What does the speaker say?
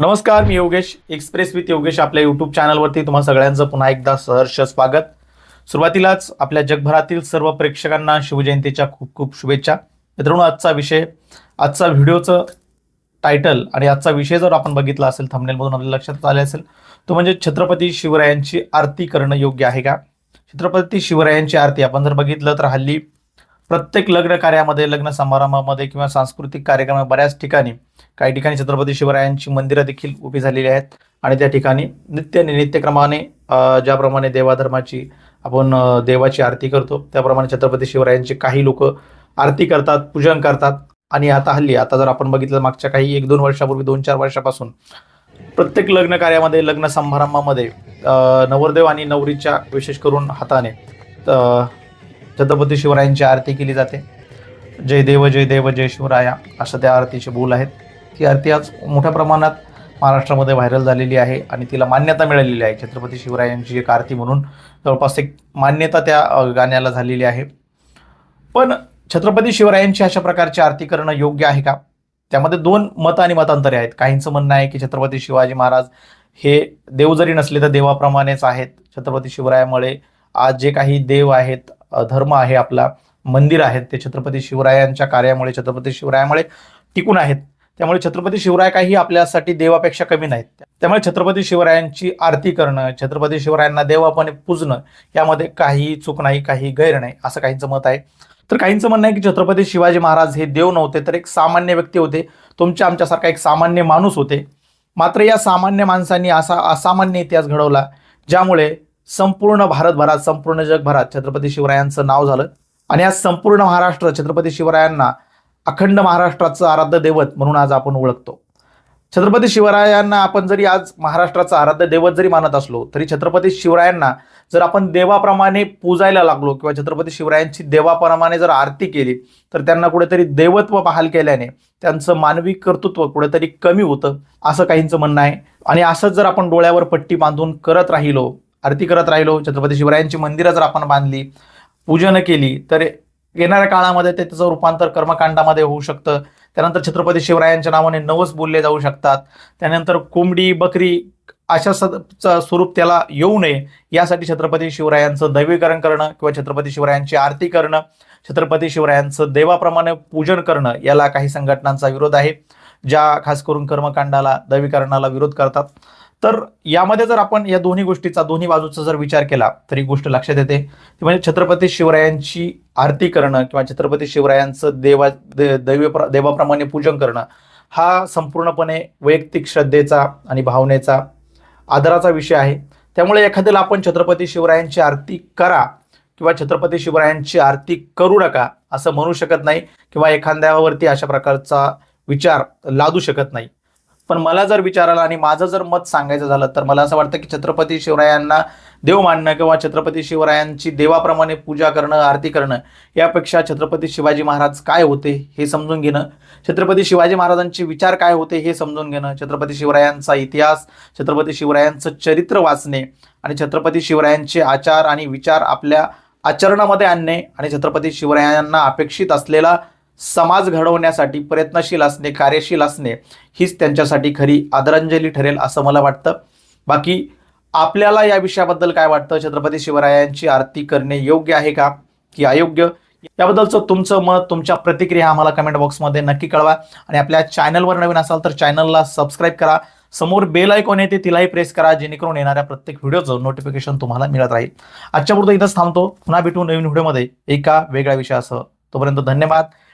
नमस्कार मी Yogesh express with Yogesh आपल्या यूट्यूब चॅनलवरती तुम्हा सगळ्यांचं पुन्हा एकदा सहर्ष स्वागत. सुरुवातीलाच आपल्या जगभरातील सर्व प्रेक्षकांना शिवजयंतीच्या खूप खूप शुभेच्छा. मित्रांनो आजचा विषय आजचा व्हिडिओचं टायटल आणि आजचा विषय जर आपण बघितला असेल थंबनेलमधून आपल्या लक्षात आले असेल तो म्हणजे छत्रपती शिवरायांची आरती करणं योग्य आहे का? छत्रपती शिवरायांची आरती आपण जर बघितलं तर हल्ली प्रत्येक लग्न कार्यामध्ये लग्न समारंभामध्ये किंवा सांस्कृतिक कार्यक्रम बऱ्याच ठिकाणी काही ठिकाणी छत्रपती शिवरायांची मंदिरं देखील उभी झालेली आहेत. आणि त्या ठिकाणी नित्य नित्यक्रमाने ज्याप्रमाणे देवाधर्माची आपण देवाची आरती करतो त्याप्रमाणे छत्रपती शिवरायांची काही लोक आरती करतात पूजन करतात. आणि आता हल्ली आता जर आपण बघितलं मागच्या काही एक दोन वर्षापूर्वी दोन चार वर्षापासून प्रत्येक लग्न कार्यामध्ये लग्न समारंभामध्ये नवरदेव आणि नवरीच्या विशेष करून हाताने छत्रपती शिवरायांची आरती केली जाते. जय देव जय देव जय शिवराया असं त्या आरतीचे बोल आहेत. ती आरती आज मोठ्या प्रमाणात महाराष्ट्रामध्ये व्हायरल झालेली आहे आणि तिला मान्यता मिळालेली आहे. छत्रपती शिवरायांची एक आरती म्हणून जवळपास एक मान्यता त्या गाण्याला झालेली आहे. पण छत्रपती शिवरायांची अशा प्रकारची आरती करणं योग्य आहे का? त्यामध्ये दोन मत आणि मतांतरे आहेत. काहींचं म्हणणं आहे की छत्रपती शिवाजी महाराज हे देव जरी नसले तर देवाप्रमाणेच आहेत. छत्रपती शिवरायामुळे आज जे काही देव आहेत धर्म आहे आपला. मंदिर आहेत ते छत्रपती शिवरायांच्या कार्यामुळे छत्रपती शिवरायामुळे टिकून आहेत. त्यामुळे छत्रपती शिवराय काही आपल्यासाठी देवापेक्षा कमी नाहीत. त्यामुळे छत्रपती शिवरायांची आरती करणं छत्रपती शिवरायांना देवापणे पूजणं यामध्ये काही चूक नाही काही गैर नाही असं काहींचं मत आहे. तर काहींचं म्हणणं आहे की छत्रपती शिवाजी महाराज हे देव नव्हते तर एक सामान्य व्यक्ती होते. तुमच्या आमच्यासारखा एक सामान्य माणूस होते. मात्र या सामान्य माणसांनी असा असामान्य इतिहास घडवला ज्यामुळे संपूर्ण भारतभरात संपूर्ण जगभरात छत्रपती शिवरायांचं नाव झालं. आणि आज संपूर्ण महाराष्ट्र छत्रपती शिवरायांना अखंड महाराष्ट्राचं आराध्य दैवत म्हणून आज आपण ओळखतो. छत्रपती शिवरायांना आपण जरी आज महाराष्ट्राचं आराध्य दैवत जरी मानत असलो तरी छत्रपती शिवरायांना जर आपण देवाप्रमाणे पूजायला लागलो किंवा छत्रपती शिवरायांची देवाप्रमाणे जर आरती केली तर त्यांना कुठेतरी देवत्व बहाल केल्याने त्यांचं मानवी कर्तृत्व कुठेतरी कमी होतं असं काहींचं म्हणणं आहे. आणि असंच जर आपण डोळ्यावर पट्टी बांधून करत राहिलो आरती करत राहिलो छत्रपती शिवरायांची मंदिरं जर आपण बांधली पूजन केली तर येणाऱ्या काळामध्ये ते त्याचं रूपांतर कर्मकांडामध्ये होऊ शकतं. त्यानंतर छत्रपती शिवरायांच्या नावाने नवस बोलले जाऊ शकतात. त्यानंतर कोंबडी बकरी अशा सदचं स्वरूप त्याला येऊ नये यासाठी छत्रपती शिवरायांचं दैवीकरण करणं किंवा छत्रपती शिवरायांची आरती करणं छत्रपती शिवरायांचं देवाप्रमाणे पूजन करणं याला काही संघटनांचा विरोध आहे ज्या खास करून कर्मकांडाला दैवीकरणाला विरोध करतात. तर यामध्ये जर आपण या दोन्ही गोष्टीचा दोन्ही बाजूचा जर विचार केला तर ही गोष्ट लक्षात येते ती म्हणजे छत्रपती शिवरायांची आरती करणं किंवा छत्रपती शिवरायांचं देवा दे- दैव देवाप्रमाणे पूजन करणं हा संपूर्णपणे वैयक्तिक श्रद्धेचा आणि भावनेचा आदराचा विषय आहे. त्यामुळे एखाद्याला आपण छत्रपती शिवरायांची आरती करा किंवा छत्रपती शिवरायांची आरती करू नका असं म्हणू शकत नाही किंवा एखाद्यावरती अशा प्रकारचा विचार लादू शकत नाही. पण मला जर विचारायला आणि माझं जर मत सांगायचं झालं तर मला असं वाटतं की छत्रपती शिवरायांना देव मानणं किंवा छत्रपती शिवरायांची देवाप्रमाणे पूजा करणं आरती करणं यापेक्षा छत्रपती शिवाजी महाराज काय होते हे समजून घेणं छत्रपती शिवाजी महाराजांचे विचार काय होते हे समजून घेणं छत्रपती शिवरायांचा इतिहास छत्रपती शिवरायांचं चरित्र वाचणे आणि छत्रपती शिवरायांचे आचार आणि विचार आपल्या आचरणामध्ये आणणे आणि छत्रपती शिवरायांना अपेक्षित असलेला समाज घडवण्यासाठी प्रयत्नशील असणे कार्यशील असणे हीच त्यांच्यासाठी खरी आदरांजली ठरेल असं मला वाटतं. बाकी आपल्याला या विषयाबद्दल काय वाटतं? छत्रपती शिवरायांची आरती करणे योग्य आहे का? की अयोग्य? याबद्दलचं तुमचं मत तुमच्या प्रतिक्रिया आम्हाला कमेंट बॉक्समध्ये नक्की कळवा. आणि आपल्या चॅनलवर नवीन असाल तर चॅनलला सबस्क्राईब करा. समोर बेल आयकॉन येते तिलाही प्रेस करा जेणेकरून येणाऱ्या प्रत्येक व्हिडिओचं नोटिफिकेशन तुम्हाला मिळत राहील. आजच्या पुरतं इथंच थांबतो. पुन्हा भेटू नवीन व्हिडिओमध्ये एका वेगळ्या विषयासह. तोपर्यंत धन्यवाद.